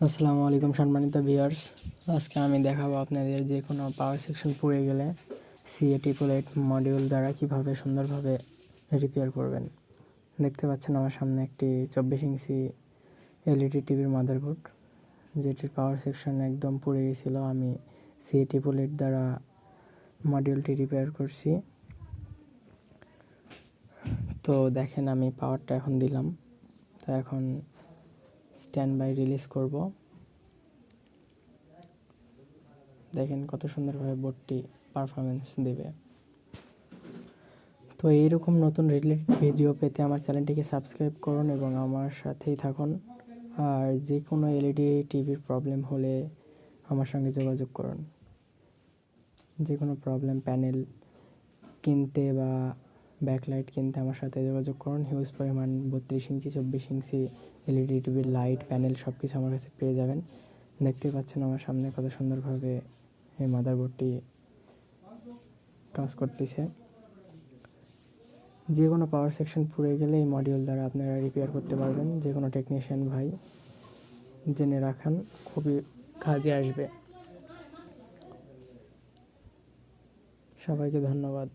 আসসালামু আলাইকুম, সম্মানিত ভিউয়ার্স আজকে আমি দেখাবো আপনাদের যে কোনো পাওয়ার সেকশন পুড়ে গেলে সিএ ট্রিপল এইট মডিউল দ্বারা কীভাবে সুন্দরভাবে রিপেয়ার করবেন। দেখতে পাচ্ছেন আমার সামনে একটি চব্বিশ ইঞ্চি এলইডি টিভির মাদারবোর্ড যেটির পাওয়ার সেকশন একদম পুড়ে গেছিল। আমি সিএ ট্রিপল এইট দ্বারা মডিউলটি রিপেয়ার করছি। তো দেখেন আমি পাওয়ারটা এখন দিলাম। তো এখন স্ট্যান্ড বাই রিলিজ করব। দেখেন কত সুন্দরভাবে বোর্ডটি পারফরমেন্স দেবে। তো এইরকম নতুন রিলেটেড ভিডিও পেতে আমার চ্যানেলটিকে সাবস্ক্রাইব করুন এবং আমার সাথেই থাকুন। আর যে কোনো এলইডি টিভির প্রবলেম হলে আমার সঙ্গে যোগাযোগ করুন। যে কোনো প্রবলেম প্যানেল কিনতে বা ব্যাকলাইট কিনতে আমার সাথে যোগাযোগ করুন। হিউজ পরিমাণ বত্রিশ ইঞ্চি, চব্বিশ ইঞ্চি এলইডি টিভির লাইট প্যানেল সব কিছু আমার কাছে পেয়ে যাবেন। দেখতে পাচ্ছেন আমার সামনে কত সুন্দরভাবে এই মাদারবোর্ডটি কাজ করতেছে। যে কোনো পাওয়ার সেকশন পুড়ে গেলে এই মডিউল দ্বারা আপনারা রিপেয়ার করতে পারবেন। যে কোনো টেকনিশিয়ান ভাই জেনে রাখান, খুবই কাজে আসবে। সবাইকে ধন্যবাদ।